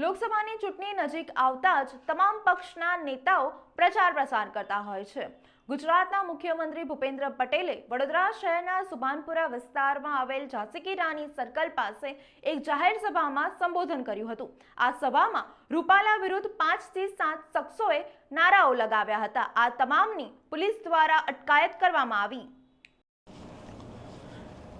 લોકસભાની ચૂંટણી નજીક આવતા જ તમામ પક્ષના નેતાઓ પ્રચાર પ્રસાર કરતા હોય છે. ગુજરાતના મુખ્યમંત્રી ભૂપેન્દ્ર પટેલે વડોદરા શહેરના સુભાનપુરા વિસ્તારમાં આવેલ ઝાંસીકી રાની સર્કલ પાસે એક જાહેર સભામાં સંબોધન કર્યું હતું. આ સભામાં રૂપાલા વિરુદ્ધ પાંચથી સાત શખ્સોએ નારાઓ લગાવ્યા હતા. આ તમામની પોલીસ દ્વારા અટકાયત કરવામાં આવી.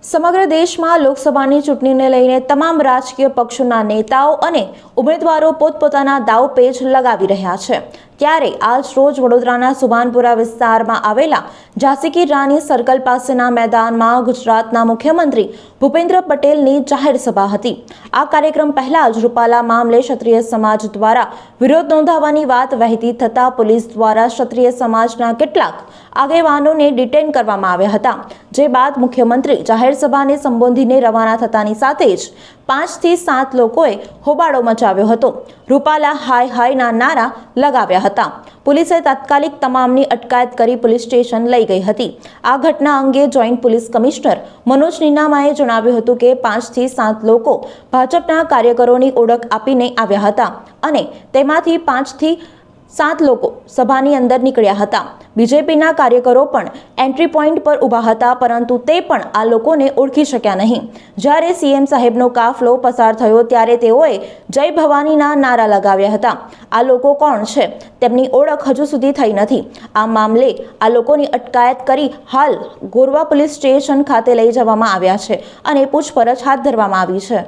સમગ્ર દેશમાં લોકસભાની ચૂંટણીને લઈને તમામ રાજકીય પક્ષોના નેતાઓ અને ઉમેદવારો પોતપોતાના દાવ પેચ લગાવી રહ્યા છે. ત્યારે આજ રોજ વડોદરાના સુભાનપુરા વિસ્તારમાં આવેલા ઝાંસી કી રાની સર્કલ પાસેના મેદાનમાં ગુજરાતના મુખ્યમંત્રી ભૂપેન્દ્ર પટેલની જાહેર સભા હતી. આ કાર્યક્રમ પહેલા જ રૂપાલા મામલે ક્ષત્રિય સમાજ દ્વારા વિરોધ નોંધાવવાની વાત વહેતી થતાં પોલીસ દ્વારા ક્ષત્રિય સમાજના કેટલાક આગેવાનોને ડિટેન કરવામાં આવ્યા હતા. જે બાદ મુખ્યમંત્રી જાહેર સભાને સંબોધીને રવાના થતાની સાથે જ પાંચથી સાત લોકોએ હોબાળો મચાવ્યો હતો. રૂપાલા હાય હાયના નારા લગાવ્યા હતા. પોલીસે તાત્કાલિક તમામની અટકાયત કરી પોલીસ સ્ટેશન લઈ ગઈ હતી. આ ઘટના અંગે જોઈન્ટ પોલીસ કમિશનર મનોજ નિનામાએ જણાવ્યું હતું કે પાંચથી સાત લોકો ભાજપના કાર્યકરોની ઓળખ આપીને આવ્યા હતા અને તેમાંથી પાંચથી સાત લોકો સભાની અંદર નીકળ્યા હતા. બીજેપીના કાર્યકરો પણ એન્ટ્રી પોઈન્ટ પર ઊભા હતા, પરંતુ તે પણ આ લોકોને ઓળખી શક્યા નહીં. જ્યારે સીએમ સાહેબનો કાફલો પસાર થયો, ત્યારે તેઓએ જય ભવાનીના નારા લગાવ્યા હતા. આ લોકો કોણ છે? તેમની ઓળખ હજુ સુધી થઈ નથી. આ મામલે આ લોકોની અટકાયત કરી હાલ ગોરવા પોલીસ સ્ટેશન ખાતે લઈ જવામાં આવ્યા છે અને પૂછપરછ હાથ ધરવામાં આવી છે.